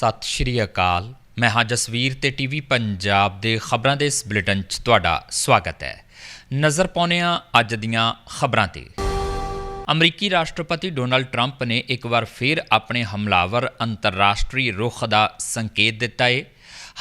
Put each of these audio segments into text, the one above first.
ਸਤਿ ਸ਼੍ਰੀ ਅਕਾਲ। ਮੈਂ ਹਾਂ ਜਸਵੀਰ ਤੇ ਟੀਵੀ ਪੰਜਾਬ ਦੇ ਖਬਰਾਂ ਦੇ ਇਸ ਬੁਲੇਟਿਨ 'ਚ ਤੁਹਾਡਾ ਸਵਾਗਤ ਹੈ। ਨਜ਼ਰ ਪਾਉਂਦੇ ਹਾਂ ਅੱਜ ਦੀਆਂ ਖਬਰਾਂ ਤੇ। ਅਮਰੀਕੀ ਰਾਸ਼ਟਰਪਤੀ ਡੋਨਲਡ ਟਰੰਪ ਨੇ ਇੱਕ ਵਾਰ ਫਿਰ ਆਪਣੇ ਹਮਲਾਵਰ ਅੰਤਰਰਾਸ਼ਟਰੀ ਰੁਖ ਦਾ ਸੰਕੇਤ ਦਿੱਤਾ ਹੈ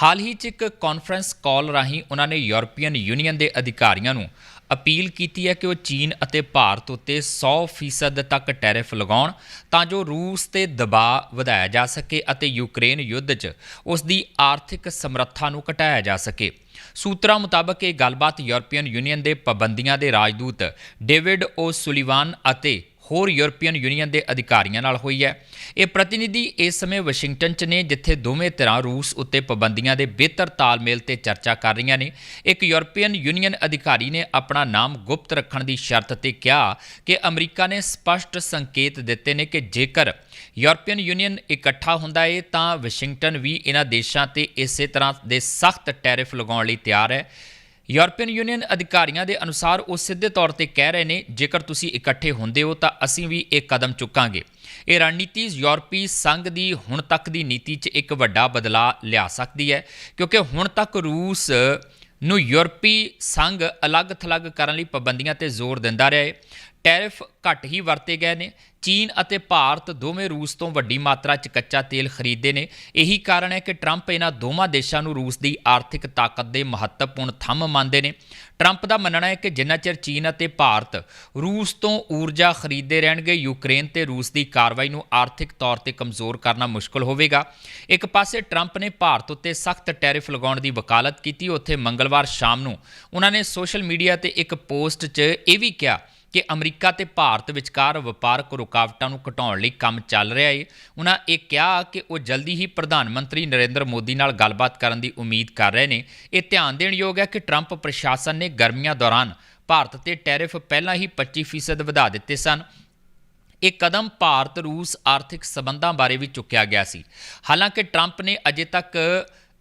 ਹਾਲ ਹੀ 'ਚ ਇੱਕ ਕਾਨਫਰੰਸ ਕਾਲ ਰਾਹੀਂ ਉਹਨਾਂ ਨੇ ਯੂਰਪੀਅਨ ਯੂਨੀਅਨ ਦੇ ਅਧਿਕਾਰੀਆਂ ਨੂੰ ਅਪੀਲ ਕੀਤੀ ਹੈ ਕਿ ਉਹ ਚੀਨ ਅਤੇ ਭਾਰਤ ਉੱਤੇ 100% ਤੱਕ ਟੈਰਿਫ ਲਗਾਉਣ ਤਾਂ ਜੋ ਰੂਸ ਤੇ ਦਬਾਅ ਵਧਾਇਆ ਜਾ ਸਕੇ ਅਤੇ ਯੂਕਰੇਨ ਯੁੱਧ 'ਚ ਉਸ ਦੀ ਆਰਥਿਕ ਸਮਰੱਥਾ ਨੂੰ ਘਟਾਇਆ ਜਾ ਸਕੇ। ਸੂਤਰਾਂ ਮੁਤਾਬਕ ਇਹ ਗੱਲਬਾਤ ਯੂਰਪੀਅਨ ਯੂਨੀਅਨ ਦੇ ਪਾਬੰਦੀਆਂ ਦੇ ਰਾਜਦੂਤ ਡੇਵਿਡ ਓ ਸੁਲੀਵਾਨ ਅਤੇ ਹੋਰ ਯੂਰਪੀਅਨ ਯੂਨੀਅਨ ਦੇ ਅਧਿਕਾਰੀਆਂ ਨਾਲ ਹੋਈ ਹੈ। ਇਹ ਪ੍ਰਤੀਨਿਧੀ ਇਸ ਸਮੇਂ ਵਾਸ਼ਿੰਗਟਨ 'ਚ ਨੇ, ਜਿੱਥੇ ਦੋਵੇਂ ਧਿਰਾਂ ਰੂਸ ਉੱਤੇ ਪਾਬੰਦੀਆਂ ਦੇ ਬਿਹਤਰ ਤਾਲਮੇਲ ਤੇ ਚਰਚਾ ਕਰ ਰਹੀਆਂ ਨੇ। ਇੱਕ ਯੂਰਪੀਅਨ ਯੂਨੀਅਨ ਅਧਿਕਾਰੀ ਨੇ ਆਪਣਾ ਨਾਮ ਗੁਪਤ ਰੱਖਣ ਦੀ ਸ਼ਰਤ ਤੇ ਕਿਹਾ ਕਿ ਅਮਰੀਕਾ ਨੇ ਸਪਸ਼ਟ ਸੰਕੇਤ ਦਿੱਤੇ ਨੇ ਕਿ ਜੇਕਰ ਯੂਰਪੀਅਨ ਯੂਨੀਅਨ ਇਕੱਠਾ ਹੁੰਦਾ ਹੈ ਤਾਂ ਵਾਸ਼ਿੰਗਟਨ ਵੀ ਇਹਨਾਂ ਦੇਸ਼ਾਂ ਤੇ ਇਸੇ ਤਰ੍ਹਾਂ ਦੇ ਸਖਤ ਟੈਰਿਫ ਲਗਾਉਣ ਲਈ ਤਿਆਰ ਹੈ। ਯੂਰਪੀਅਨ ਯੂਨੀਅਨ ਅਧਿਕਾਰੀਆਂ ਦੇ ਅਨੁਸਾਰ ਉਹ ਸਿੱਧੇ ਤੌਰ ਤੇ ਕਹਿ ਰਹੇ ਨੇ, ਜੇਕਰ ਤੁਸੀਂ ਇਕੱਠੇ ਹੁੰਦੇ ਹੋ ਤਾਂ ਅਸੀਂ ਵੀ ਇਹ ਕਦਮ ਚੁੱਕਾਂਗੇ। ਇਹ ਰਣਨੀਤੀ ਯੂਰਪੀ ਸੰਘ ਦੀ ਹੁਣ ਤੱਕ ਦੀ ਨੀਤੀ 'ਚ ਇੱਕ ਵੱਡਾ ਬਦਲਾਅ ਲਿਆ ਸਕਦੀ ਹੈ, ਕਿਉਂਕਿ ਹੁਣ ਤੱਕ ਰੂਸ ਨੂੰ ਯੂਰਪੀ ਸੰਘ ਅਲੱਗ-ਥਲੱਗ ਕਰਨ ਲਈ ਪਾਬੰਦੀਆਂ ਤੇ ਜ਼ੋਰ ਦਿੰਦਾ ਰਿਹਾ ਹੈ। ਟੈਰਿਫ ਘੱਟ ਹੀ ਵਰਤੇ ਗਏ ਨੇ। ਚੀਨ ਅਤੇ ਭਾਰਤ ਦੋਵੇਂ ਰੂਸ ਤੋਂ ਵੱਡੀ ਮਾਤਰਾ 'ਚ ਕੱਚਾ ਤੇਲ ਖਰੀਦਦੇ ਨੇ। ਇਹੀ ਕਾਰਨ ਹੈ ਕਿ ਟਰੰਪ ਇਹਨਾਂ ਦੋਵਾਂ ਦੇਸ਼ਾਂ ਨੂੰ ਰੂਸ ਦੀ ਆਰਥਿਕ ਤਾਕਤ ਦੇ ਮਹੱਤਵਪੂਰਨ ਥੰਮ ਮੰਨਦੇ ਨੇ। ਟਰੰਪ ਦਾ ਮੰਨਣਾ ਹੈ ਕਿ ਜਿੰਨਾ ਚਿਰ ਚੀਨ ਅਤੇ ਭਾਰਤ ਰੂਸ ਤੋਂ ਊਰਜਾ ਖਰੀਦਦੇ ਰਹਿਣਗੇ, ਯੂਕਰੇਨ ਤੇ ਰੂਸ ਦੀ ਕਾਰਵਾਈ ਨੂੰ ਆਰਥਿਕ ਤੌਰ ਤੇ ਕਮਜ਼ੋਰ ਕਰਨਾ ਮੁਸ਼ਕਲ ਹੋਵੇਗਾ। ਇੱਕ ਪਾਸੇ ਟਰੰਪ ਨੇ ਭਾਰਤ ਉੱਤੇ ਸਖਤ ਟੈਰਿਫ ਲਗਾਉਣ ਦੀ ਵਕਾਲਤ ਕੀਤੀ। ਉੱਥੇ ਮੰਗਲਵਾਰ ਸ਼ਾਮ ਨੂੰ ਉਹਨਾਂ ਨੇ ਸੋਸ਼ਲ ਮੀਡੀਆ ਤੇ ਇੱਕ ਪੋਸਟ 'ਚ ਇਹ ਵੀ ਕਿਹਾ ਕਿ ਅਮਰੀਕਾ ਤੇ ਭਾਰਤ ਵਿਚਕਾਰ ਵਪਾਰਕ ਰੁਕਾਵਟਾਂ ਨੂੰ ਘਟਾਉਣ ਲਈ ਕੰਮ ਚੱਲ ਰਿਹਾ ਹੈ ਉਹਨਾਂ ਇਹ ਕਿਹਾ ਕਿ ਉਹ ਜਲਦੀ ਹੀ ਪ੍ਰਧਾਨ ਮੰਤਰੀ ਨਰਿੰਦਰ ਮੋਦੀ ਨਾਲ ਗੱਲਬਾਤ ਕਰਨ ਦੀ ਉਮੀਦ ਕਰ ਰਹੇ ਨੇ। ਇਹ ਧਿਆਨ ਦੇਣ ਯੋਗ ਹੈ ਕਿ ਟਰੰਪ ਪ੍ਰਸ਼ਾਸਨ ਨੇ ਗਰਮੀਆਂ ਦੌਰਾਨ ਭਾਰਤ ਤੇ ਟੈਰਿਫ ਪਹਿਲਾਂ ਹੀ 25% ਵਧਾ ਦਿੱਤੇ ਸਨ। ਇਹ ਕਦਮ ਭਾਰਤ ਰੂਸ ਆਰਥਿਕ ਸਬੰਧਾਂ ਬਾਰੇ ਵੀ ਚੁੱਕਿਆ ਗਿਆ ਸੀ। ਹਾਲਾਂਕਿ ਟਰੰਪ ਨੇ ਅਜੇ ਤੱਕ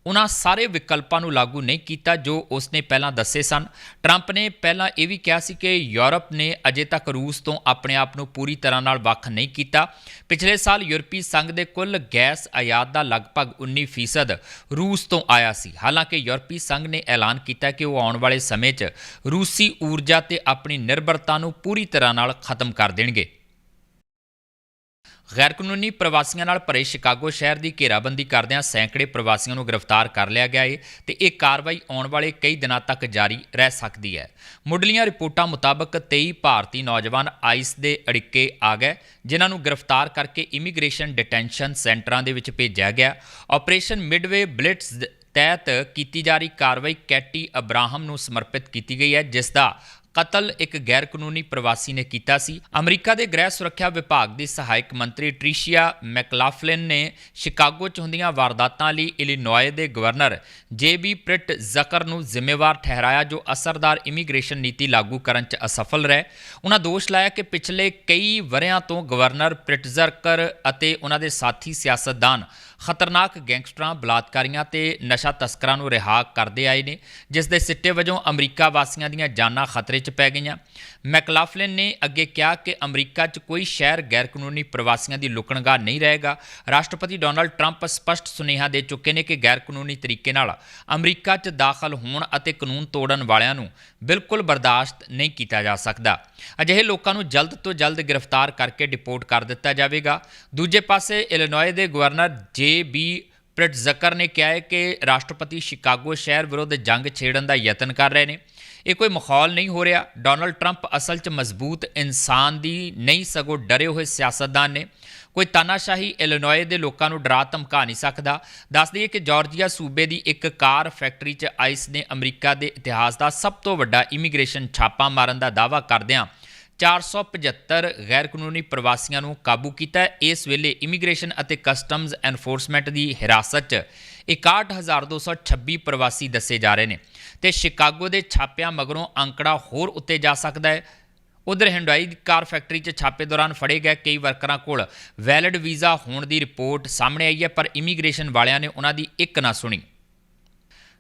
ਉਹਨਾਂ ਸਾਰੇ ਵਿਕਲਪਾਂ ਨੂੰ ਲਾਗੂ ਨਹੀਂ ਕੀਤਾ ਜੋ ਉਸਨੇ ਪਹਿਲਾਂ ਦੱਸੇ ਸਨ। ਟਰੰਪ ਨੇ ਪਹਿਲਾਂ ਇਹ ਵੀ ਕਿਹਾ ਸੀ ਕਿ ਯੂਰਪ ਨੇ ਅਜੇ ਤੱਕ ਰੂਸ ਤੋਂ ਆਪਣੇ ਆਪ ਨੂੰ ਪੂਰੀ ਤਰ੍ਹਾਂ ਨਾਲ ਵੱਖ ਨਹੀਂ ਕੀਤਾ। ਪਿਛਲੇ ਸਾਲ ਯੂਰਪੀ ਸੰਘ ਦੇ ਕੁੱਲ ਗੈਸ ਆਯਾਤ ਦਾ ਲਗਭਗ 19% ਰੂਸ ਤੋਂ ਆਇਆ ਸੀ। ਹਾਲਾਂਕਿ ਯੂਰਪੀ ਸੰਘ ਨੇ ਐਲਾਨ ਕੀਤਾ ਕਿ ਉਹ ਆਉਣ ਵਾਲੇ ਸਮੇਂ 'ਚ ਰੂਸੀ ਊਰਜਾ ਤੇ ਆਪਣੀ ਨਿਰਭਰਤਾ ਨੂੰ ਪੂਰੀ ਤਰ੍ਹਾਂ ਨਾਲ ਖਤਮ ਕਰ ਦੇਣਗੇ। ਗੈਰ ਕਾਨੂੰਨੀ ਪ੍ਰਵਾਸੀਆਂ ਨਾਲ ਭਰੇ ਸ਼ਿਕਾਗੋ ਸ਼ਹਿਰ ਦੀ ਘੇਰਾਬੰਦੀ ਕਰਦਿਆਂ ਸੈਂਕੜੇ ਪ੍ਰਵਾਸੀਆਂ ਨੂੰ ਗ੍ਰਿਫਤਾਰ ਕਰ ਲਿਆ ਗਿਆ ਹੈ ਤੇ ਇਹ ਕਾਰਵਾਈ ਆਉਣ ਵਾਲੇ ਕਈ ਦਿਨਾਂ ਤੱਕ ਜਾਰੀ ਰਹਿ ਸਕਦੀ ਹੈ। ਮੁੱਢਲੀਆਂ ਰਿਪੋਰਟਾਂ ਮੁਤਾਬਕ 23 ਭਾਰਤੀ ਨੌਜਵਾਨ ਆਈਸ ਦੇ ਅੜਿੱਕੇ ਆ ਗਏ, ਜਿਨ੍ਹਾਂ ਨੂੰ ਗ੍ਰਿਫਤਾਰ ਕਰਕੇ ਇਮੀਗ੍ਰੇਸ਼ਨ ਡਿਟੈਂਸ਼ਨ ਸੈਂਟਰਾਂ ਦੇ ਵਿੱਚ ਭੇਜਿਆ ਗਿਆ। ਆਪਰੇਸ਼ਨ ਮਿਡਵੇ ਬਲਿਟਸ ਤਹਿਤ ਕੀਤੀ ਜਾ ਰਹੀ ਕਾਰਵਾਈ ਕੈਟੀ ਅਬਰਾਹਮ ਨੂੰ ਸਮਰਪਿਤ ਕੀਤੀ ਗਈ ਹੈ, ਜਿਸ ਦਾ ਕਤਲ ਇੱਕ ਗੈਰ ਕਾਨੂੰਨੀ ਪ੍ਰਵਾਸੀ ਨੇ ਕੀਤਾ ਸੀ। ਅਮਰੀਕਾ ਦੇ ਗ੍ਰਹਿ ਸੁਰੱਖਿਆ ਵਿਭਾਗ ਦੀ ਸਹਾਇਕ ਮੰਤਰੀ ਟ੍ਰਿਸ਼ੀਆ ਮੈਕਲਾਫਲਿਨ ਨੇ ਸ਼ਿਕਾਗੋ 'ਚ ਹੁੰਦੀਆਂ ਵਾਰਦਾਤਾਂ ਲਈ ਇਲੀਨੋਏ ਦੇ ਗਵਰਨਰ ਜੇਬੀ ਪ੍ਰਿਟ ਜ਼ਕਰ ਨੂੰ ਜ਼ਿੰਮੇਵਾਰ ਠਹਿਰਾਇਆ, ਜੋ ਅਸਰਦਾਰ ਇਮੀਗ੍ਰੇਸ਼ਨ ਨੀਤੀ ਲਾਗੂ ਕਰਨ 'ਚ ਅਸਫਲ ਰਹੇ। ਉਹਨਾਂ ਦੋਸ਼ ਲਾਇਆ ਕਿ ਪਿਛਲੇ ਕਈ ਵਰਿਆਂ ਤੋਂ ਗਵਰਨਰ ਪ੍ਰਿਟ ਪ੍ਰਿਟਜ਼ਰਕਰ ਅਤੇ ਉਹਨਾਂ ਦੇ ਸਾਥੀ ਸਿਆਸਤਦਾਨ ਖਤਰਨਾਕ ਗੈਂਗਸਟਰਾਂ, ਬਲਾਤਕਾਰੀਆਂ ਤੇ ਨਸ਼ਾ ਤਸਕਰਾਂ ਨੂੰ ਰਿਹਾ ਕਰਦੇ ਆਏ ਨੇ, ਜਿਸ ਦੇ ਸਿੱਟੇ ਵਜੋਂ ਅਮਰੀਕਾ ਵਾਸੀਆਂ ਦੀਆਂ ਜਾਨਾਂ ਖਤਰੇ 'ਚ ਪੈ ਗਈਆਂ। ਮੈਕਲਾਫਲਿਨ ਨੇ ਅੱਗੇ ਕਿਹਾ ਕਿ ਅਮਰੀਕਾ 'ਚ ਕੋਈ ਸ਼ਹਿਰ ਗੈਰ ਕਾਨੂੰਨੀ ਪ੍ਰਵਾਸੀਆਂ ਦੀ ਲੁਕਣਗਾਹ ਨਹੀਂ ਰਹੇਗਾ। ਰਾਸ਼ਟਰਪਤੀ ਡੋਨਲਡ ਟਰੰਪ ਸਪਸ਼ਟ ਸੁਨੇਹਾ ਦੇ ਚੁੱਕੇ ਨੇ ਕਿ ਗੈਰ ਕਾਨੂੰਨੀ ਤਰੀਕੇ ਨਾਲ ਅਮਰੀਕਾ 'ਚ ਦਾਖਲ ਹੋਣ ਅਤੇ ਕਾਨੂੰਨ ਤੋੜਨ ਵਾਲਿਆਂ ਨੂੰ ਬਿਲਕੁਲ ਬਰਦਾਸ਼ਤ ਨਹੀਂ ਕੀਤਾ ਜਾ ਸਕਦਾ। ਅਜਿਹੇ ਲੋਕਾਂ ਨੂੰ ਜਲਦ ਤੋਂ ਜਲਦ ਗ੍ਰਿਫਤਾਰ ਕਰਕੇ ਡਿਪੋਰਟ ਕਰ ਦਿੱਤਾ ਜਾਵੇਗਾ। ਦੂਜੇ ਪਾਸੇ, ਇਲੀਨੋਏ ਦੇ ਗਵਰਨਰ ਜੇ ਬੀ ਪ੍ਰਿਟਜ਼ਕਰ ਨੇ ਕਿਹਾ ਹੈ ਕਿ ਰਾਸ਼ਟਰਪਤੀ ਸ਼ਿਕਾਗੋ ਸ਼ਹਿਰ ਵਿਰੁੱਧ ਜੰਗ ਛੇੜਨ ਦਾ ਯਤਨ ਕਰ ਰਹੇ ਨੇ। ਇਹ ਕੋਈ ਮਖੌਲ ਨਹੀਂ ਹੋ ਰਿਹਾ। ਡੋਨਲਡ ਟਰੰਪ ਅਸਲ 'ਚ ਮਜ਼ਬੂਤ ਇਨਸਾਨ ਦੀ ਨਹੀਂ ਸਗੋਂ ਡਰੇ ਹੋਏ ਸਿਆਸਤਦਾਨ ਨੇ। ਕੋਈ ਤਾਨਾਸ਼ਾਹੀ ਇਲੀਨੋਏ ਦੇ ਲੋਕਾਂ ਨੂੰ ਡਰਾ ਧਮਕਾ ਨਹੀਂ ਸਕਦਾ। ਦੱਸ ਦਈਏ ਕਿ ਜਾਰਜੀਆ ਸੂਬੇ ਦੀ ਇੱਕ ਕਾਰ ਫੈਕਟਰੀ 'ਚ ਆਈਸ ਨੇ ਅਮਰੀਕਾ ਦੇ ਇਤਿਹਾਸ ਦਾ ਸਭ ਤੋਂ ਵੱਡਾ ਇਮੀਗ੍ਰੇਸ਼ਨ ਛਾਪਾ ਮਾਰਨ ਦਾ ਦਾਅਵਾ ਕਰਦਿਆਂ 475 ਗੈਰ ਕਾਨੂੰਨੀ ਪ੍ਰਵਾਸੀਆਂ ਨੂੰ ਕਾਬੂ ਕੀਤਾ ਹੈ। ਇਸ ਵੇਲੇ ਇਮੀਗ੍ਰੇਸ਼ਨ ਅਤੇ ਕਸਟਮਜ਼ ਐਨਫੋਰਸਮੈਂਟ ਦੀ ਹਿਰਾਸਤ 'ਚ 61226 ਪ੍ਰਵਾਸੀ ਦੱਸੇ ਜਾ ਰਹੇ ਨੇ ਤੇ ਸ਼ਿਕਾਗੋ ਦੇ ਛਾਪਿਆਂ ਮਗਰੋਂ ਅੰਕੜਾ ਹੋਰ ਉੱਤੇ ਜਾ ਸਕਦਾ ਹੈ। ਉਧਰ ਹਿੰਡਾਈ ਕਾਰ ਫੈਕਟਰੀ 'ਚ ਛਾਪੇ ਦੌਰਾਨ ਫੜੇ ਗਏ ਕਈ ਵਰਕਰਾਂ ਕੋਲ ਵੈਲਿਡ ਵੀਜ਼ਾ ਹੋਣ ਦੀ ਰਿਪੋਰਟ ਸਾਹਮਣੇ ਆਈ ਹੈ, ਪਰ ਇਮੀਗ੍ਰੇਸ਼ਨ ਵਾਲਿਆਂ ਨੇ ਉਹਨਾਂ ਦੀ ਇੱਕ ਨਾ ਸੁਣੀ।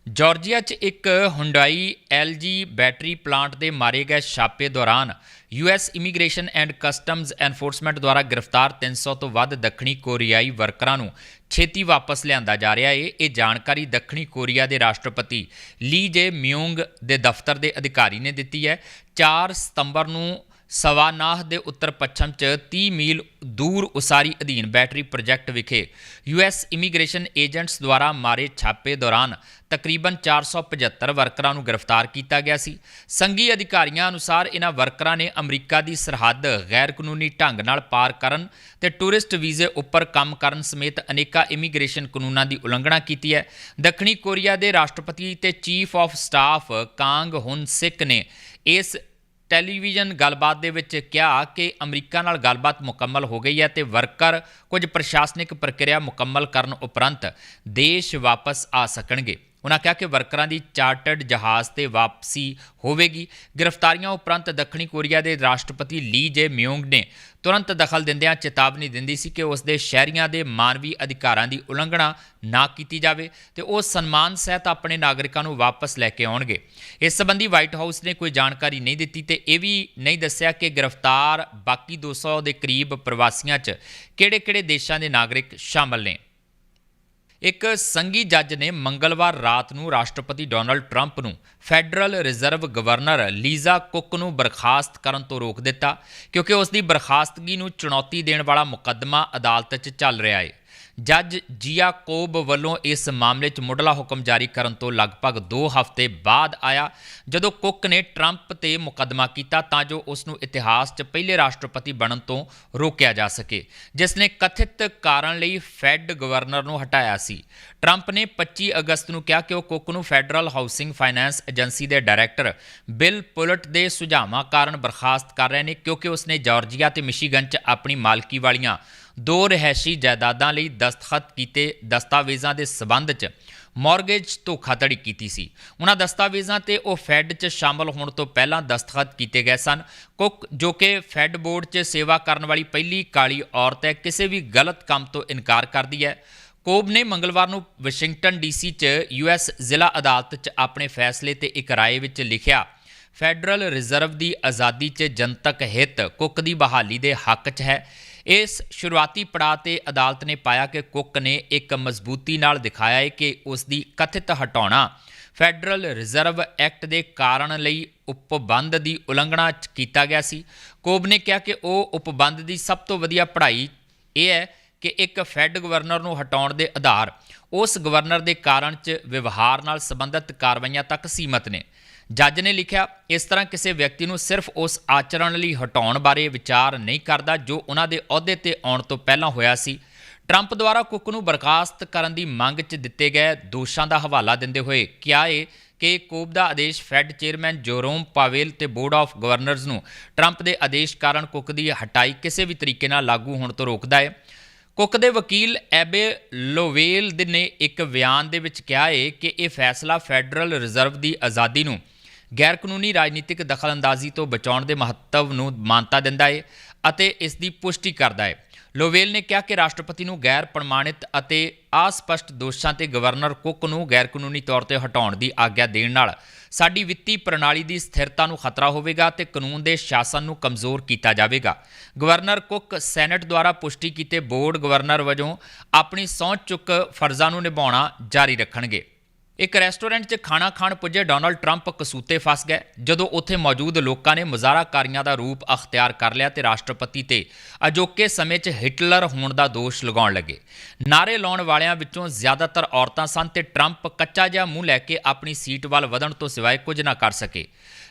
ਜਾਰਜੀਆ 'ਚ ਇੱਕ ਹੁੰਡਾਈ ਐਲਜੀ ਬੈਟਰੀ ਪਲਾਂਟ ਦੇ ਮਾਰੇ ਗਏ ਛਾਪੇ ਦੌਰਾਨ US immigration and customs enforcement ਦੁਆਰਾ ਗ੍ਰਿਫਤਾਰ 300 ਤੋਂ ਵੱਧ ਦੱਖਣੀ ਕੋਰੀਆਈ ਵਰਕਰਾਂ ਨੂੰ ਛੇਤੀ ਵਾਪਸ ਲਿਆਂਦਾ ਜਾ ਰਿਹਾ ਹੈ ਇਹ ਜਾਣਕਾਰੀ ਦੱਖਣੀ ਕੋਰੀਆ ਦੇ ਰਾਸ਼ਟਰਪਤੀ ਲੀ ਜੇ ਮਿਉਂਗ ਦੇ ਦਫ਼ਤਰ ਦੇ ਅਧਿਕਾਰੀ ਨੇ ਦਿੱਤੀ ਹੈ। 4 ਸਤੰਬਰ ਨੂੰ ਸਵਾਨਾਹ ਦੇ ਉੱਤਰ ਪੱਛਮ 'ਚ 30 ਮੀਲ ਦੂਰ ਉਸਾਰੀ ਅਧੀਨ ਬੈਟਰੀ ਪ੍ਰੋਜੈਕਟ ਵਿਖੇ ਯੂਐਸ ਇਮੀਗ੍ਰੇਸ਼ਨ ਏਜੰਟਸ ਦੁਆਰਾ ਮਾਰੇ ਛਾਪੇ ਦੌਰਾਨ ਤਕਰੀਬਨ 475 ਵਰਕਰਾਂ ਨੂੰ ਗ੍ਰਿਫਤਾਰ ਕੀਤਾ ਗਿਆ ਸੀ। ਸੰਘੀ ਅਧਿਕਾਰੀਆਂ ਅਨੁਸਾਰ ਇਹਨਾਂ ਵਰਕਰਾਂ ਨੇ ਅਮਰੀਕਾ ਦੀ ਸਰਹੱਦ ਗੈਰ ਕਾਨੂੰਨੀ ਢੰਗ ਨਾਲ ਪਾਰ ਕਰਨ ਤੇ ਟੂਰਿਸਟ ਵੀਜ਼ੇ ਉੱਪਰ ਕੰਮ ਕਰਨ ਸਮੇਤ ਅਨੇਕਾਂ ਇਮੀਗ੍ਰੇਸ਼ਨ ਕਾਨੂੰਨਾਂ ਦੀ ਉਲੰਘਣਾ ਕੀਤੀ ਹੈ। ਦੱਖਣੀ ਕੋਰੀਆ ਦੇ ਰਾਸ਼ਟਰਪਤੀ ਤੇ ਚੀਫ ਆਫ ਸਟਾਫ ਕਾਂਗ ਹੁਨ ਸਿਕ ਨੇ ਇਸ ਟੈਲੀਵਿਜ਼ਨ ਗੱਲਬਾਤ ਦੇ ਵਿੱਚ ਕਿਹਾ ਕਿ ਅਮਰੀਕਾ ਨਾਲ ਗੱਲਬਾਤ ਮੁਕੰਮਲ ਹੋ ਗਈ ਹੈ ਤੇ ਵਰਕਰ ਕੁਝ ਪ੍ਰਸ਼ਾਸਨਿਕ ਪ੍ਰਕਿਰਿਆ ਮੁਕੰਮਲ ਕਰਨ ਉਪਰੰਤ ਦੇਸ਼ ਵਾਪਸ ਆ ਸਕਣਗੇ। ਉਹਨਾਂ ਕਿਹਾ ਕਿ ਵਰਕਰਾਂ ਦੀ ਚਾਰਟਰਡ ਜਹਾਜ਼ ਤੇ ਵਾਪਸੀ ਹੋਵੇਗੀ। ਗ੍ਰਿਫਤਾਰੀਆਂ ਉਪਰੰਤ ਦੱਖਣੀ ਕੋਰੀਆ ਦੇ ਰਾਸ਼ਟਰਪਤੀ ਲੀ ਜੇ ਮਿਯੋਂਗ ਨੇ ਤੁਰੰਤ ਦਖਲ ਦਿੰਦਿਆਂ ਚੇਤਾਵਨੀ ਦਿੰਦੀ ਸੀ ਕਿ ਉਸ ਦੇ ਸ਼ਹਿਰੀਆਂ ਦੇ ਮਾਨਵੀ ਅਧਿਕਾਰਾਂ ਦੀ ਉਲੰਘਣਾ ਨਾ ਕੀਤੀ ਜਾਵੇ ਤੇ ਉਹ ਸਨਮਾਨ ਸਹਿਤ ਆਪਣੇ ਨਾਗਰਿਕਾਂ ਨੂੰ ਵਾਪਸ ਲੈ ਕੇ ਆਉਣਗੇ। ਇਸ ਸੰਬੰਧੀ ਵਾਈਟ ਹਾਊਸ ਨੇ ਕੋਈ ਜਾਣਕਾਰੀ ਨਹੀਂ ਦਿੱਤੀ ਤੇ ਇਹ ਵੀ ਨਹੀਂ ਦੱਸਿਆ ਕਿ ਗ੍ਰਿਫਤਾਰ ਬਾਕੀ 200 ਦੇ ਕਰੀਬ ਪ੍ਰਵਾਸੀਆਂ 'ਚ ਕਿਹੜੇ-ਕਿਹੜੇ ਦੇਸ਼ਾਂ ਦੇ ਨਾਗਰਿਕ ਸ਼ਾਮਲ ਨੇ। ਇੱਕ ਸੰਘੀ ਜੱਜ ਨੇ ਮੰਗਲਵਾਰ ਰਾਤ ਨੂੰ ਰਾਸ਼ਟਰਪਤੀ ਡੋਨਲਡ ਟਰੰਪ ਨੂੰ federal reserve governor Lisa Cook ਨੂੰ ਬਰਖਾਸਤ ਕਰਨ ਤੋਂ ਰੋਕ ਦਿੱਤਾ, ਕਿਉਂਕਿ ਉਸ ਦੀ ਬਰਖਾਸਤਗੀ ਨੂੰ ਚੁਣੌਤੀ ਦੇਣ ਵਾਲਾ ਮੁਕੱਦਮਾ ਅਦਾਲਤ 'ਚ ਚੱਲ ਰਿਹਾ ਹੈ ਜੱਜ ਜੀਆ ਕੋਬ ਵੱਲੋਂ ਇਸ ਮਾਮਲੇ 'ਚ ਮੁੱਢਲਾ ਹੁਕਮ ਜਾਰੀ ਕਰਨ ਤੋਂ ਲਗਭਗ 2 ਹਫ਼ਤੇ ਬਾਅਦ ਆਇਆ। ਜਦੋਂ ਕੁੱਕ ਨੇ ਟਰੰਪ ਤੇ ਮੁਕੱਦਮਾ ਕੀਤਾ ਤਾਂ ਜੋ ਉਸ ਨੂੰ ਇਤਿਹਾਸ 'ਚ ਪਹਿਲੇ ਰਾਸ਼ਟਰਪਤੀ ਬਣਨ ਤੋਂ ਰੋਕਿਆ ਜਾ ਸਕੇ, ਜਿਸ ਨੇ ਕਥਿਤ ਕਾਰਨ ਲਈ ਫੈੱਡ ਗਵਰਨਰ ਨੂੰ ਹਟਾਇਆ ਸੀ। ਟਰੰਪ ਨੇ 25 ਅਗਸਤ ਨੂੰ ਕਿਹਾ ਕਿ ਉਹ ਕੁੱਕ ਨੂੰ ਫੈਡਰਲ ਹਾਊਸਿੰਗ ਫਾਈਨੈਂਸ ਏਜੰਸੀ ਦੇ ਡਾਇਰੈਕਟਰ ਬਿਲ ਪੁਲਟ ਦੇ ਸੁਝਾਵਾਂ ਕਾਰਨ ਬਰਖਾਸਤ ਕਰ ਰਹੇ ਨੇ, ਕਿਉਂਕਿ ਉਸ ਨੇ ਜਾਰਜੀਆ ਤੇ ਮਿਸ਼ੀਗਨ 'ਚ ਆਪਣੀ ਮਾਲਕੀ ਵਾਲੀਆਂ ਦੋ ਰਹਿਸ਼ੀ ਜਾਇਦਾਦਾਂ ਲਈ ਦਸਤਖਤ ਕੀਤੇ ਦਸਤਾਵੇਜ਼ਾਂ ਦੇ ਸਬੰਧ 'ਚ ਮਾਰਗੇਜ ਧੋਖਾਧੜੀ ਕੀਤੀ ਸੀ। ਉਹਨਾਂ ਦਸਤਾਵੇਜ਼ਾਂ ਤੇ ਉਹ ਫੈਡ 'ਚ ਸ਼ਾਮਲ ਹੋਣ ਤੋਂ ਪਹਿਲਾਂ ਦਸਤਖਤ ਕੀਤੇ ਗਏ ਸਨ। ਕੁੱਕ, ਜੋ ਕਿ ਫੈਡ ਬੋਰਡ 'ਚ ਸੇਵਾ ਕਰਨ ਵਾਲੀ ਪਹਿਲੀ ਕਾਲੀ ਔਰਤ ਹੈ, ਕਿਸੇ ਵੀ ਗਲਤ ਕੰਮ ਤੋਂ ਇਨਕਾਰ ਕਰਦੀ ਹੈ। ਕੋਬ ਨੇ ਮੰਗਲਵਾਰ ਨੂੰ ਵਾਸ਼ਿੰਗਟਨ ਡੀਸੀ 'ਚ ਯੂਐਸ ਜ਼ਿਲ੍ਹਾ ਅਦਾਲਤ 'ਚ ਆਪਣੇ ਫੈਸਲੇ ਤੇ ਇੱਕ ਰਾਏ ਵਿੱਚ ਲਿਖਿਆ, ਫੈਡਰਲ ਰਿਜ਼ਰਵ ਦੀ ਆਜ਼ਾਦੀ 'ਚ ਜਨਤਕ ਹਿੱਤ ਕੁੱਕ ਦੀ ਬਹਾਲੀ ਦੇ ਹੱਕ 'ਚ ਹੈ। ਇਸ ਸ਼ੁਰੂਆਤੀ ਪੜਾਅ ਤੇ ਅਦਾਲਤ ਨੇ ਪਾਇਆ ਕਿ ਕੁੱਕ ਨੇ ਇੱਕ ਮਜ਼ਬੂਤੀ ਨਾਲ ਦਿਖਾਇਆ ਹੈ ਕਿ ਉਸ ਦੀ ਕਥਿਤ ਹਟਾਉਣਾ ਫੈਡਰਲ ਰਿਜ਼ਰਵ ਐਕਟ ਦੇ ਕਾਰਨ ਲਈ ਉਪਬੰਧ ਦੀ ਉਲੰਘਣਾ 'ਚ ਕੀਤਾ ਗਿਆ ਸੀ। ਕੋਬ ਨੇ ਕਿਹਾ ਕਿ ਉਹ ਉਪਬੰਧ ਦੀ ਸਭ ਤੋਂ ਵਧੀਆ ਪੜ੍ਹਾਈ ਇਹ ਹੈ ਕਿ ਇੱਕ ਫੈਡ ਗਵਰਨਰ ਨੂੰ ਹਟਾਉਣ ਦੇ ਆਧਾਰ ਉਸ ਗਵਰਨਰ ਦੇ ਕਾਰਨ 'ਚ ਵਿਵਹਾਰ ਨਾਲ ਸੰਬੰਧਿਤ ਕਾਰਵਾਈਆਂ ਤੱਕ ਸੀਮਤ ਨੇ। ਜੱਜ ਨੇ ਲਿਖਿਆ, ਇਸ ਤਰ੍ਹਾਂ ਕਿਸੇ ਵਿਅਕਤੀ ਨੂੰ ਸਿਰਫ ਉਸ ਆਚਰਣ ਲਈ ਹਟਾਉਣ ਬਾਰੇ ਵਿਚਾਰ ਨਹੀਂ ਕਰਦਾ ਜੋ ਉਹਨਾਂ ਦੇ ਅਹੁਦੇ ਤੇ ਆਉਣ ਤੋਂ ਪਹਿਲਾਂ ਹੋਇਆ ਸੀ। ਟਰੰਪ ਦੁਆਰਾ ਕੁੱਕ ਨੂੰ ਬਰਖਾਸਤ ਕਰਨ ਦੀ ਮੰਗ 'ਚ ਦਿੱਤੇ ਗਏ ਦੋਸ਼ਾਂ ਦਾ ਹਵਾਲਾ ਦਿੰਦੇ ਹੋਏ ਕਿਹਾ ਏ ਕਿ ਕੋਬ ਦਾ ਆਦੇਸ਼ ਫੈਡ ਚੇਅਰਮੈਨ ਜੋਰੋਮ ਪਾਵੇਲ ਤੇ ਬੋਰਡ ਆਫ ਗਵਰਨਰਜ਼ ਨੂੰ ਟਰੰਪ ਦੇ ਆਦੇਸ਼ ਕਾਰਨ ਕੁੱਕ ਦੀ ਹਟਾਈ ਕਿਸੇ ਵੀ ਤਰੀਕੇ ਨਾਲ ਲਾਗੂ ਹੋਣ ਤੋਂ ਰੋਕਦਾ ਹੈ ਕੁੱਕ ਦੇ ਵਕੀਲ ਐਬੇ ਲੋਵੇਲ ਨੇ ਇੱਕ ਬਿਆਨ ਦੇ ਵਿੱਚ ਕਿਹਾ ਹੈ ਕਿ ਇਹ ਫੈਸਲਾ ਫੈਡਰਲ ਰਿਜ਼ਰਵ ਦੀ ਆਜ਼ਾਦੀ ਨੂੰ ਗੈਰ ਕਾਨੂੰਨੀ ਰਾਜਨੀਤਿਕ ਦਖਲਅੰਦਾਜ਼ੀ ਤੋਂ ਬਚਾਉਣ ਦੇ ਮਹੱਤਵ ਨੂੰ ਮਾਨਤਾ ਦਿੰਦਾ ਹੈ ਅਤੇ ਇਸ ਦੀ ਪੁਸ਼ਟੀ ਕਰਦਾ ਹੈ ਲੋਵੇਲ ਨੇ ਕਿਹਾ ਕਿ ਰਾਸ਼ਟਰਪਤੀ ਨੂੰ ਗੈਰ ਪ੍ਰਮਾਣਿਤ ਅਤੇ ਅਸਪਸ਼ਟ ਦੋਸ਼ਾਂ ਤੇ ਗਵਰਨਰ ਕੁੱਕ ਨੂੰ ਗੈਰ ਕਾਨੂੰਨੀ ਤੌਰ ਤੇ ਹਟਾਉਣ ਦੀ ਆਗਿਆ ਦੇਣ ਨਾਲ ਸਾਡੀ ਵਿੱਤੀ ਪ੍ਰਣਾਲੀ ਦੀ ਸਥਿਰਤਾ ਨੂੰ ਖਤਰਾ ਹੋਵੇਗਾ ਤੇ ਕਾਨੂੰਨ ਦੇ ਸ਼ਾਸਨ ਨੂੰ ਕਮਜ਼ੋਰ ਕੀਤਾ ਜਾਵੇਗਾ। ਗਵਰਨਰ ਕੁੱਕ ਸੈਨੇਟ ਦੁਆਰਾ ਪੁਸ਼ਟੀ ਕੀਤੇ ਬੋਰਡ ਗਵਰਨਰ ਵਜੋਂ ਆਪਣੀ ਸਹੁੰ ਚੁੱਕ ਫਰਜ਼ਾਂ ਨੂੰ ਨਿਭਾਉਣਾ ਜਾਰੀ ਰੱਖਣਗੇ। ਇੱਕ ਰੈਸਟੋਰੈਂਟ 'ਚ ਖਾਣਾ ਖਾਣ ਪੁੱਜੇ ਡੋਨਲਡ ਟਰੰਪ ਕਸੂਤੇ ਫਸ ਗਏ, ਜਦੋਂ ਉੱਥੇ ਮੌਜੂਦ ਲੋਕਾਂ ਨੇ ਮੁਜ਼ਾਹਰਾਕਾਰੀਆਂ ਦਾ ਰੂਪ ਅਖਤਿਆਰ ਕਰ ਲਿਆ ਤੇ ਰਾਸ਼ਟਰਪਤੀ ਤੇ ਅਜੋਕੇ ਸਮੇਂ 'ਚ ਹਿਟਲਰ ਹੋਣ ਦਾ ਦੋਸ਼ ਲਗਾਉਣ ਲੱਗੇ। ਨਾਰੇ ਲਾਉਣ ਵਾਲਿਆਂ ਵਿੱਚੋਂ ਜ਼ਿਆਦਾਤਰ ਔਰਤਾਂ ਸਨ ਤੇ ਟਰੰਪ ਕੱਚਾ ਜਿਹਾ ਮੂੰਹ ਲੈ ਕੇ ਆਪਣੀ ਸੀਟ ਵੱਲ ਵਧਣ ਤੋਂ ਸਿਵਾਏ ਕੁਝ ਨਾ ਕਰ ਸਕੇ।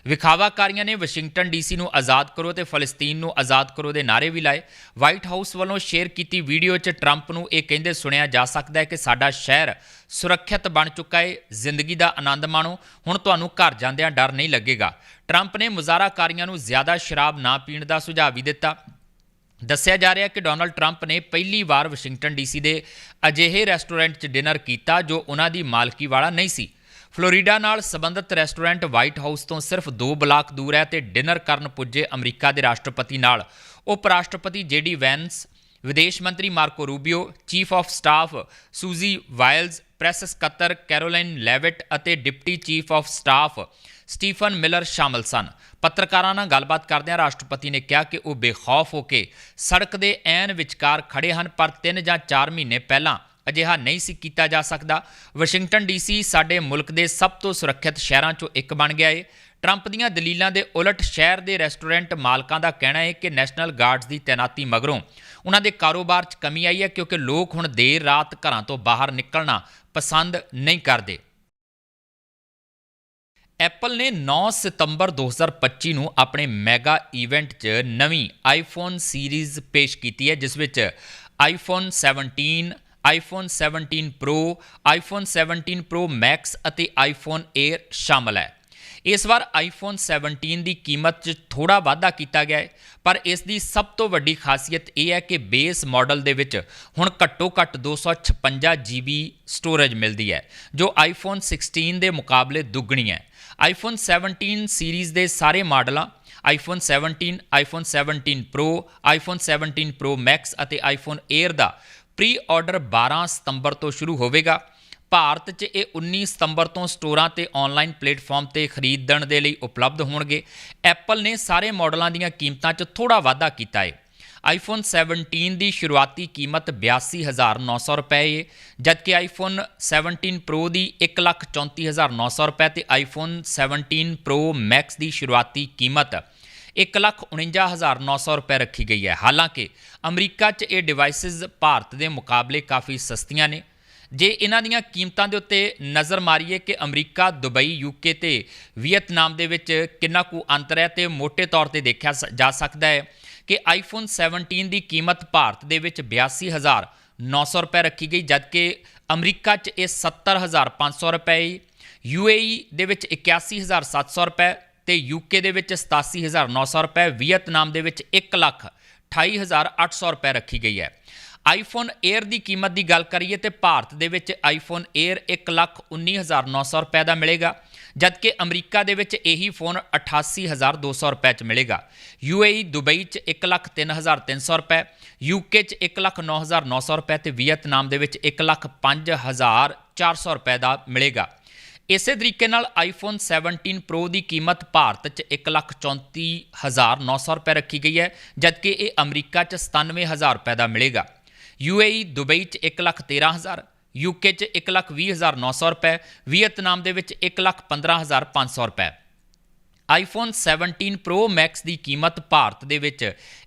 ਵਿਖਾਵਾਕਾਰੀਆਂ ਨੇ ਵਾਸ਼ਿੰਗਟਨ ਡੀਸੀ ਨੂੰ ਆਜ਼ਾਦ ਕਰੋ ਤੇ ਫਲਸਤੀਨ ਨੂੰ ਆਜ਼ਾਦ ਕਰੋ ਦੇ ਨਾਰੇ ਵੀ ਲਾਏ। ਵਾਈਟ ਹਾਊਸ ਵੱਲੋਂ ਸ਼ੇਅਰ ਕੀਤੀ ਵੀਡੀਓ 'ਚ ਟਰੰਪ ਨੂੰ ਇਹ ਕਹਿੰਦੇ ਸੁਣਿਆ ਜਾ ਸਕਦਾ ਹੈ ਕਿ ਸਾਡਾ ਸ਼ਹਿਰ ਸੁਰੱਖਿਅਤ ਬਣ ਚੁੱਕਾ ਹੈ ਜ਼ਿੰਦਗੀ ਦਾ ਆਨੰਦ ਮਾਣੋ। ਹੁਣ ਤੁਹਾਨੂੰ ਘਰ ਜਾਂਦਿਆਂ ਡਰ ਨਹੀਂ ਲੱਗੇਗਾ। ਟਰੰਪ ਨੇ ਮੁਜ਼ਾਹਰਾਕਾਰੀਆਂ ਨੂੰ ਜ਼ਿਆਦਾ ਸ਼ਰਾਬ ਨਾ ਪੀਣ ਦਾ ਸੁਝਾਅ ਵੀ ਦਿੱਤਾ। ਦੱਸਿਆ ਜਾ ਰਿਹਾ ਕਿ ਡੋਨਲਡ ਟਰੰਪ ਨੇ ਪਹਿਲੀ ਵਾਰ ਵਾਸ਼ਿੰਗਟਨ ਡੀਸੀ ਦੇ ਅਜਿਹੇ ਰੈਸਟੋਰੈਂਟ 'ਚ ਡਿਨਰ ਕੀਤਾ ਜੋ ਉਹਨਾਂ ਦੀ ਮਾਲਕੀ ਵਾਲਾ ਨਹੀਂ ਸੀ। ਫਲੋਰੀਡਾ ਨਾਲ ਸੰਬੰਧਿਤ ਰੈਸਟੋਰੈਂਟ ਵਾਈਟ ਹਾਊਸ ਤੋਂ ਸਿਰਫ 2 ਬਲਾਕ ਦੂਰ ਹੈ ਤੇ ਡਿਨਰ ਕਰਨ ਪੁੱਜੇ ਅਮਰੀਕਾ ਦੇ ਰਾਸ਼ਟਰਪਤੀ ਨਾਲ। ਉਪ ਰਾਸ਼ਟਰਪਤੀ ਜੇਡੀ ਵੈਂਸ, ਵਿਦੇਸ਼ ਮੰਤਰੀ Marco Rubio, chief of staff Susie Wiles press ਸਕੱਤਰ ਕੈਰੋਲਾਈਨ ਲੈਵਿਟ ਅਤੇ deputy chief of staff Stephen Miller ਸ਼ਾਮਲ ਸਨ। ਪੱਤਰਕਾਰਾਂ ਨਾਲ ਗੱਲਬਾਤ ਕਰਦਿਆਂ ਰਾਸ਼ਟਰਪਤੀ ਨੇ ਕਿਹਾ ਕਿ ਉਹ ਬੇਖੌਫ ਹੋ ਕੇ ਸੜਕ ਦੇ ਐਨ ਵਿਚਕਾਰ ਖੜੇ ਹਨ, ਪਰ 3 ਜਾਂ 4 ਮਹੀਨੇ ਪਹਿਲਾਂ ਅਜਿਹਾ ਨਹੀਂ ਸੀ ਕੀਤਾ ਜਾ ਸਕਦਾ। ਵਾਸ਼ਿੰਗਟਨ ਡੀਸੀ ਸਾਡੇ ਮੁਲਕ ਦੇ ਸਭ ਤੋਂ ਸੁਰੱਖਿਅਤ ਸ਼ਹਿਰਾਂ ਚੋਂ ਇੱਕ ਬਣ ਗਿਆ ਏ। ਟਰੰਪ ਦੀਆਂ ਦਲੀਲਾਂ ਦੇ ਉਲਟ ਸ਼ਹਿਰ ਦੇ ਰੈਸਟੋਰੈਂਟ ਮਾਲਕਾਂ ਦਾ ਕਹਿਣਾ ਹੈ ਕਿ ਨੈਸ਼ਨਲ ਗਾਰਡਸ ਦੀ ਤੈਨਾਤੀ ਮਗਰੋਂ ਉਹਨਾਂ ਦੇ ਕਾਰੋਬਾਰ 'ਚ ਕਮੀ ਆਈ ਹੈ ਕਿਉਂਕਿ ਲੋਕ ਹੁਣ ਦੇਰ ਰਾਤ ਘਰਾਂ ਤੋਂ ਬਾਹਰ ਨਿਕਲਣਾ ਪਸੰਦ ਨਹੀਂ ਕਰਦੇ। ਐਪਲ ਨੇ 9 ਸਤੰਬਰ 2025 ਨੂੰ ਆਪਣੇ ਮੈਗਾ ਇਵੈਂਟ 'ਚ ਨਵੀਂ ਆਈਫੋਨ ਸੀਰੀਜ਼ ਪੇਸ਼ ਕੀਤੀ ਹੈ, ਜਿਸ ਵਿੱਚ iPhone 17 iPhone 17 Pro iPhone 17 Pro Max ਅਤੇ ਆਈਫੋਨ Air ਸ਼ਾਮਲ ਹੈ। ਇਸ ਵਾਰ ਆਈਫੋਨ 17 ਦੀ ਕੀਮਤ 'ਚ ਥੋੜਾ ਵਾਧਾ ਕੀਤਾ ਗਿਆ ਹੈ, ਪਰ ਇਸ ਦੀ ਸਭ ਤੋਂ ਵੱਡੀ ਖਾਸੀਅਤ ਇਹ ਹੈ ਕਿ ਬੇਸ ਮਾਡਲ ਦੇ ਵਿੱਚ ਹੁਣ ਘੱਟੋ ਘੱਟ 256 GB ਸਟੋਰੇਜ ਮਿਲਦੀ ਹੈ, ਜੋ ਆਈਫੋਨ 16 ਦੇ ਮੁਕਾਬਲੇ ਦੁੱਗਣੀ ਹੈ। ਆਈਫੋਨ 17 ਸੀਰੀਜ਼ ਦੇ ਸਾਰੇ ਮਾਡਲਾਂ iPhone 17 iPhone 17 Pro iPhone 17 Pro Max ਅਤੇ ਆਈਫੋਨ Air ਦਾ ਪ੍ਰੀ ਆਰਡਰ 12 ਸਤੰਬਰ ਤੋਂ ਸ਼ੁਰੂ ਹੋਵੇਗਾ। ਭਾਰਤ 'ਚ ਇਹ 19 ਸਤੰਬਰ ਤੋਂ ਸਟੋਰਾਂ ਤੇ ਆਨਲਾਈਨ ਪਲੇਟਫਾਰਮ ਤੇ ਖਰੀਦਣ ਦੇ ਲਈ ਉਪਲਬਧ ਹੋਣਗੇ। ਐਪਲ ਨੇ ਸਾਰੇ ਮਾਡਲਾਂ ਦੀਆਂ ਕੀਮਤਾਂ 'ਚ ਥੋੜਾ ਵਾਧਾ ਕੀਤਾ ਹੈ ਆਈਫੋਨ 17 ਦੀ ਸ਼ੁਰੂਆਤੀ ਕੀਮਤ 82900 ਰੁਪਏ ਹੈ ਜਦਕਿ ਆਈਫੋਨ 17 Pro ਦੀ 134900 ਰੁਪਏ ਤੇ ਆਈਫੋਨ 17 Pro Max ਦੀ ਸ਼ੁਰੂਆਤੀ ਕੀਮਤ 149900 ਰੁਪਏ ਰੱਖੀ ਗਈ ਹੈ। ਹਾਲਾਂਕਿ, ਅਮਰੀਕਾ 'ਚ ਇਹ ਡਿਵਾਈਸਸ ਭਾਰਤ ਦੇ ਮੁਕਾਬਲੇ ਕਾਫੀ ਸਸਤੀਆਂ ਨੇ। ਜੇ ਇਹਨਾਂ ਦੀਆਂ ਕੀਮਤਾਂ ਦੇ ਉੱਤੇ ਨਜ਼ਰ ਮਾਰੀਏ ਕਿ ਅਮਰੀਕਾ, ਦੁਬਈ ਯੂਕੇ ਤੇ ਵੀਅਤਨਾਮ ਦੇ ਵਿੱਚ ਕਿੰਨਾ ਕੁ ਅੰਤਰ ਹੈ ਤੇ ਮੋٹے ਤੌਰ ਤੇ ਦੇਖਿਆ ਸ- ਜਾ ਸਕਦਾ ਹੈ ਕਿ ਆਈਫੋਨ 17 ਦੀ ਕੀਮਤ ਭਾਰਤ ਦੇ ਵਿੱਚ 82900 ਰੁਪਏ ਰੱਖੀ ਗਈ, ਜਦਕਿ ਅਮਰੀਕਾ 'ਚ ਇਹ 70500 ਰੁਪਏ ਯੂਏਈ ਦੇ ਵਿੱਚ 81700 ਰੁਪਏ ਤੇ ਯੂਕੇ ਦੇ ਵਿੱਚ 87900 ਰੁਪਏ, ਵੀਅਤਨਾਮ ਦੇ ਵਿੱਚ 1 ਲੱਖ 28800 ਰੁਪਏ ਰੱਖੀ ਗਈ ਹੈ। ਆਈਫੋਨ 에ਅਰ ਦੀ ਕੀਮਤ ਦੀ ਗੱਲ ਕਰੀਏ ਤੇ ਭਾਰਤ ਦੇ ਵਿੱਚ ਆਈਫੋਨ 에ਅਰ 119900 ਰੁਪਏ ਦਾ ਮਿਲੇਗਾ, ਜਦਕਿ ਅਮਰੀਕਾ ਦੇ ਵਿੱਚ ਇਹੀ ਫੋਨ 88200 ਰੁਪਏ 'ਚ ਮਿਲੇਗਾ। ਯੂਏਈ ਦੁਬਈ 'ਚ 103300 ਰੁਪਏ ਯੂਕੇ 'ਚ 109900 ਰੁਪਏ ਤੇ ਵੀਅਤਨਾਮ ਦੇ ਵਿੱਚ 105400 ਰੁਪਏ ਦਾ ਮਿਲੇਗਾ। ਇਸੇ ਤਰੀਕੇ ਨਾਲ ਆਈਫੋਨ 17 Pro ਦੀ ਕੀਮਤ ਭਾਰਤ 'ਚ 134900 ਰੁਪਏ ਰੱਖੀ ਗਈ ਹੈ, ਜਦਕਿ ਇਹ ਅਮਰੀਕਾ 'ਚ 97000 ਰੁਪਏ ਦਾ ਮਿਲੇਗਾ। ਯੂਏਈ, ਦੁਬਈ 'ਚ 113000 ਯੂਕੇ 'ਚ 120900 ਰੁਪਏ, ਵੀਅਤਨਾਮ ਦੇ ਵਿੱਚ 115500 ਰੁਪਏ। ਆਈਫੋਨ 17 Pro Max ਦੀ ਕੀਮਤ ਭਾਰਤ ਦੇ ਵਿੱਚ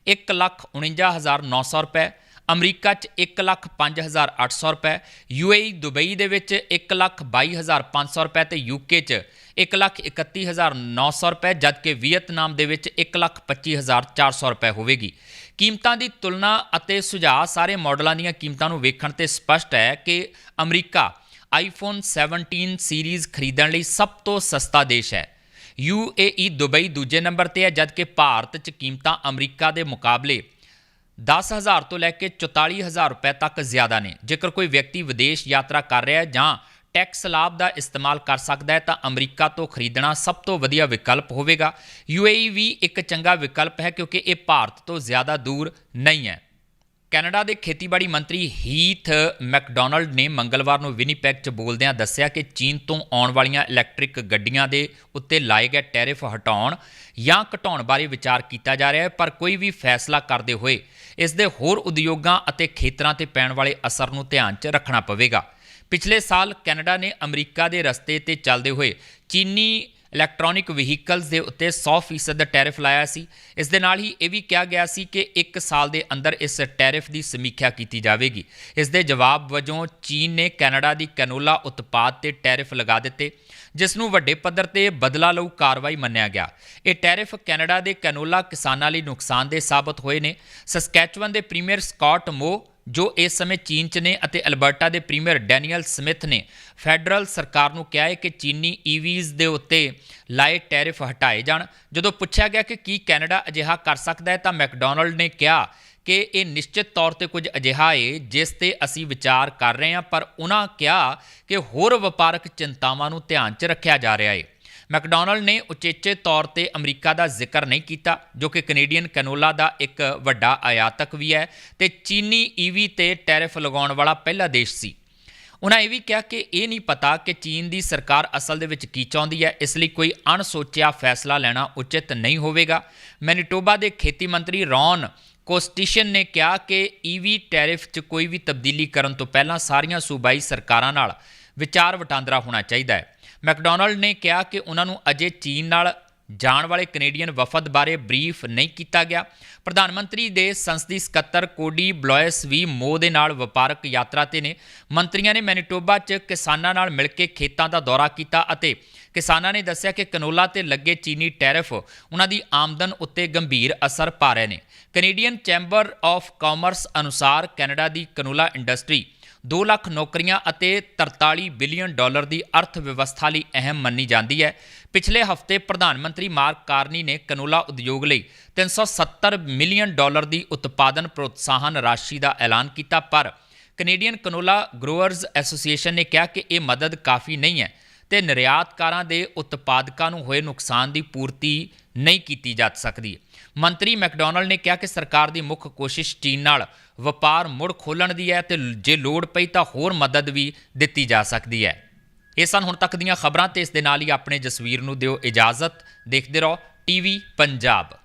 149900 ਰੁਪਏ, ਅਮਰੀਕਾ 'ਚ 105800 ਰੁਪਏ, ਯੂਏਈ, ਦੁਬਈ ਦੇ ਵਿੱਚ 122500 ਰੁਪਏ ਤੇ ਯੂਕੇ 'ਚ 131900 ਰੁਪਏ, ਜਦਕਿ ਵੀਅਤਨਾਮ ਦੇ ਵਿੱਚ 125400 ਰੁਪਏ ਹੋਵੇਗੀ। ਕੀਮਤਾਂ ਦੀ ਤੁਲਨਾ ਅਤੇ ਸੁਝਾਅ ਸਾਰੇ ਮਾਡਲਾਂ ਦੀਆਂ ਕੀਮਤਾਂ ਨੂੰ ਵੇਖਣ ਤੇ ਸਪਸ਼ਟ ਹੈ ਕਿ ਅਮਰੀਕਾ ਆਈਫੋਨ 17 ਸੀਰੀਜ਼ ਖਰੀਦਣ ਲਈ ਸਭ ਤੋਂ ਸਸਤਾ ਦੇਸ਼ ਹੈ। ਯੂਏਈ ਦੁਬਈ ਦੂਜੇ ਨੰਬਰ ਤੇ ਹੈ, ਜਦਕਿ ਭਾਰਤ 'ਚ ਕੀਮਤਾਂ ਅਮਰੀਕਾ ਦੇ ਮੁਕਾਬਲੇ 10000 ਤੋਂ ਲੈ ਕੇ 44000 ਰੁਪਏ ਤੱਕ ਜ਼ਿਆਦਾ ਨੇ। ਜੇਕਰ ਕੋਈ ਵਿਅਕਤੀ ਵਿਦੇਸ਼ ਯਾਤਰਾ ਕਰ ਰਿਹਾ ਹੈ ਜਾਂ ਟੈਕਸ ਲਾਭ ਦਾ ਇਸਤੇਮਾਲ ਕਰ ਸਕਦਾ ਹੈ ਤਾਂ ਅਮਰੀਕਾ ਤੋਂ ਖਰੀਦਣਾ ਸਭ ਤੋਂ ਵਧੀਆ ਵਿਕਲਪ ਹੋਵੇਗਾ। ਯੂਏਈ ਵੀ ਇੱਕ ਚੰਗਾ ਵਿਕਲਪ ਹੈ ਕਿਉਂਕਿ ਇਹ ਭਾਰਤ ਤੋਂ ਜ਼ਿਆਦਾ ਦੂਰ ਨਹੀਂ ਹੈ। ਕੈਨੇਡਾ ਦੇ ਖੇਤੀਬਾੜੀ ਮੰਤਰੀ ਹੀਥ ਮੈਕਡੋਨਲਡ ਨੇ ਮੰਗਲਵਾਰ ਨੂੰ ਵਿਨੀਪੈਗ 'ਚ ਬੋਲਦਿਆਂ ਦੱਸਿਆ ਕਿ ਚੀਨ ਤੋਂ ਆਉਣ ਵਾਲੀਆਂ ਇਲੈਕਟ੍ਰਿਕ ਗੱਡੀਆਂ ਦੇ ਉੱਤੇ ਲਾਏ ਗਏ ਟੈਰਿਫ ਹਟਾਉਣ ਜਾਂ ਘਟਾਉਣ ਬਾਰੇ ਵਿਚਾਰ ਕੀਤਾ ਜਾ ਰਿਹਾ ਹੈ, ਪਰ ਕੋਈ ਵੀ ਫੈਸਲਾ ਕਰਦੇ ਹੋਏ ਇਸ ਦੇ ਹੋਰ ਉਦਯੋਗਾਂ ਅਤੇ ਖੇਤਰਾਂ ਤੇ ਪੈਣ ਵਾਲੇ ਅਸਰ ਨੂੰ ਧਿਆਨ 'ਚ ਰੱਖਣਾ ਪਵੇਗਾ। ਪਿਛਲੇ ਸਾਲ ਕੈਨੇਡਾ ਨੇ ਅਮਰੀਕਾ ਦੇ ਰਸਤੇ ਤੇ ਚੱਲਦੇ ਹੋਏ ਚੀਨੀ ਇਲੈਕਟ੍ਰੋਨਿਕ ਵਹੀਕਲਸ ਦੇ ਉੱਤੇ 100% ਦਾ ਟੈਰਿਫ ਲਾਇਆ ਸੀ। ਇਸ ਦੇ ਨਾਲ ਹੀ ਇਹ ਵੀ ਕਿਹਾ ਗਿਆ ਸੀ ਕਿ 1 ਸਾਲ ਦੇ ਅੰਦਰ ਇਸ ਟੈਰਿਫ ਦੀ ਸਮੀਖਿਆ ਕੀਤੀ ਜਾਵੇਗੀ। ਇਸ ਦੇ ਜਵਾਬ ਵਜੋਂ ਚੀਨ ਨੇ ਕੈਨੇਡਾ ਦੀ ਕੈਨੋਲਾ ਉਤਪਾਦ ਤੇ ਟੈਰਿਫ ਲਗਾ ਦਿੱਤੇ, ਜਿਸ ਨੂੰ ਵੱਡੇ ਪੱਧਰ ਤੇ ਬਦਲਾ ਲਊ ਕਾਰਵਾਈ ਮੰਨਿਆ ਗਿਆ। ਇਹ ਟੈਰਿਫ ਕੈਨੇਡਾ ਦੇ ਕੈਨੋਲਾ ਕਿਸਾਨਾਂ ਲਈ ਨੁਕਸਾਨਦੇਹ ਸਾਬਤ ਹੋਏ ਨੇ। ਸਸਕੈਚੁਅਨ ਦੇ ਪ੍ਰੀਮੀਅਰ ਸਕਾਟ ਮੋ ਜੋ ਇਸ ਸਮੇਂ ਚੀਨ 'ਚ ਨੇ ਅਤੇ ਅਲਬਰਟਾ ਦੇ ਪ੍ਰੀਮੀਅਰ ਡੈਨੀਅਲ ਸਮਿਥ ਨੇ, ਫੈਡਰਲ ਸਰਕਾਰ ਨੂੰ ਕਿਹਾ ਹੈ ਕਿ ਚੀਨੀ e ਈਵੀਜ਼ ਦੇ ਉੱਤੇ ਲਾਏ ਟੈਰਿਫ ਹਟਾਏ ਜਾਣ। ਜਦੋਂ ਪੁੱਛਿਆ ਗਿਆ ਕਿ ਕੀ ਕੈਨੇਡਾ ਅਜਿਹਾ ਕਰ ਸਕਦਾ ਹੈ, ਤਾਂ ਮੈਕਡੋਨਲਡ ਨੇ ਕਿਹਾ ਕਿ ਇਹ ਨਿਸ਼ਚਿਤ ਤੌਰ ਤੇ ਕੁਝ ਅਜਿਹਾ ਹੈ ਜਿਸ ਤੇ ਅਸੀਂ ਵਿਚਾਰ ਕਰ ਰਹੇ ਹਾਂ, ਪਰ ਉਹਨਾਂ ਕਿਹਾ ਕਿ ਹੋਰ ਵਪਾਰਕ ਚਿੰਤਾਵਾਂ ਨੂੰ ਧਿਆਨ 'ਚ ਰੱਖਿਆ ਜਾ ਰਿਹਾ ਹੈ ਮੈਕਡੋਨਲਡ ਨੇ ਉਚੇਚੇ ਤੌਰ ਤੇ ਅਮਰੀਕਾ ਦਾ ਜ਼ਿਕਰ ਨਹੀਂ ਕੀਤਾ, ਜੋ ਕਿ ਕੈਨੇਡੀਅਨ ਕੈਨੋਲਾ ਦਾ ਇੱਕ ਵੱਡਾ ਆਯਾਤਕ ਵੀ ਹੈ ਤੇ ਚੀਨੀ ਈਵੀ ਤੇ ਟੈਰਿਫ ਲਗਾਉਣ ਵਾਲਾ ਪਹਿਲਾ ਦੇਸ਼ ਸੀ। ਉਹਨਾਂ ਇਹ ਵੀ ਕਿਹਾ ਕਿ ਇਹ ਨਹੀਂ ਪਤਾ ਕਿ ਚੀਨ ਦੀ ਸਰਕਾਰ ਅਸਲ ਦੇ ਵਿੱਚ ਕੀ ਚਾਹੁੰਦੀ ਹੈ, ਇਸ ਲਈ ਕੋਈ ਅਣਸੋਚਿਆ ਫੈਸਲਾ ਲੈਣਾ ਉਚਿਤ ਨਹੀਂ ਹੋਵੇਗਾ। ਮੈਨੀਟੋਬਾ ਦੇ ਖੇਤੀ ਮੰਤਰੀ ਰੌਨ ਕੋਸਟੀਸ਼ਨ ਨੇ ਕਿਹਾ ਕਿ ਈਵੀ ਟੈਰਿਫ 'ਚ ਕੋਈ ਵੀ ਤਬਦੀਲੀ ਕਰਨ ਤੋਂ ਪਹਿਲਾਂ ਸਾਰੀਆਂ ਸੂਬਾਈ ਸਰਕਾਰਾਂ ਨਾਲ ਵਿਚਾਰ ਵਟਾਂਦਰਾ ਹੋਣਾ ਚਾਹੀਦਾ ਹੈ। ਮੈਕਡੋਨਲਡ ਨੇ ਕਿਹਾ ਕਿ ਉਹਨਾਂ ਨੂੰ ਅਜੇ ਚੀਨ ਨਾਲ ਜਾਣ ਵਾਲੇ ਕੈਨੇਡੀਅਨ ਵਫਦ ਬਾਰੇ ਬਰੀਫ ਨਹੀਂ ਕੀਤਾ ਗਿਆ। ਪ੍ਰਧਾਨ ਮੰਤਰੀ ਦੇ ਸੰਸਦੀ ਸਕੱਤਰ ਕੋਡੀ ਬਲੋਇਸ ਵੀ ਮੋ ਦੇ ਨਾਲ ਵਪਾਰਕ ਯਾਤਰਾ ਤੇ ਨੇ। ਮੰਤਰੀਆਂ ਨੇ ਮੈਨੀਟੋਬਾ 'ਚ ਕਿਸਾਨਾਂ ਨਾਲ ਮਿਲ ਕੇ ਖੇਤਾਂ ਦਾ ਦੌਰਾ ਕੀਤਾ ਅਤੇ ਕਿਸਾਨਾਂ ਨੇ ਦੱਸਿਆ ਕਿ ਕਨੋਲਾ ਤੇ ਲੱਗੇ ਚੀਨੀ ਟੈਰਿਫ ਉਹਨਾਂ ਦੀ ਆਮਦਨ ਉੱਤੇ ਗੰਭੀਰ ਅਸਰ ਪਾ ਰਹੇ ਨੇ। ਕੈਨੇਡੀਅਨ ਚੈਂਬਰ ਆਫ ਕਾਮਰਸ ਅਨੁਸਾਰ ਕੈਨੇਡਾ ਦੀ ਕਨੋਲਾ ਇੰਡਸਟਰੀ 2 ਲੱਖ ਨੌਕਰੀਆਂ ਅਤੇ 43 ਬਿਲੀਅਨ ਡਾਲਰ ਦੀ ਅਰਥ ਵਿਵਸਥਾ ਲਈ ਅਹਿਮ ਮੰਨੀ ਜਾਂਦੀ ਹੈ। ਪਿਛਲੇ ਹਫ਼ਤੇ ਪ੍ਰਧਾਨ ਮੰਤਰੀ ਮਾਰਕ ਕਾਰਨੀ ਨੇ ਕਨੋਲਾ ਉਦਯੋਗ ਲਈ 370 ਮਿਲੀਅਨ ਡਾਲਰ ਦੀ ਉਤਪਾਦਨ ਪ੍ਰੋਤਸਾਹਨ ਰਾਸ਼ੀ ਦਾ ਐਲਾਨ ਕੀਤਾ, ਪਰ ਕੈਨੇਡੀਅਨ ਕਨੋਲਾ ਗਰੋਅਰਜ਼ ਐਸੋਸੀਏਸ਼ਨ ਨੇ ਕਿਹਾ ਕਿ ਇਹ ਮਦਦ ਕਾਫੀ ਨਹੀਂ ਹੈ। ਤੇ ਨਿਰਯਾਤਕਾਰਾਂ ਦੇ ਉਤਪਾਦਕਾਂ ਨੂੰ ਹੋਏ ਨੁਕਸਾਨ ਦੀ ਪੂਰਤੀ ਨਹੀਂ ਕੀਤੀ ਜਾ ਸਕਦੀ। ਮੰਤਰੀ ਮੈਕਡੋਨਲਡ ਨੇ ਕਿਹਾ ਕਿ ਸਰਕਾਰ ਦੀ ਮੁੱਖ ਕੋਸ਼ਿਸ਼ ਚੀਨ ਨਾਲ ਵਪਾਰ ਮੁੜ ਖੋਲਣ ਦੀ ਹੈ ਤੇ ਜੇ ਲੋੜ ਪਈ ਤਾਂ ਹੋਰ ਮਦਦ ਵੀ ਦਿੱਤੀ ਜਾ ਸਕਦੀ ਹੈ। ਇਹ ਸਨ ਹੁਣ ਤੱਕ ਦੀਆਂ ਖਬਰਾਂ ਤੇ ਇਸ ਦੇ ਨਾਲ ਹੀ ਆਪਣੇ ਜਸਵੀਰ ਨੂੰ ਦਿਓ ਇਜਾਜ਼ਤ। ਦੇਖਦੇ ਰਹੋ, ਟੀਵੀ ਪੰਜਾਬ।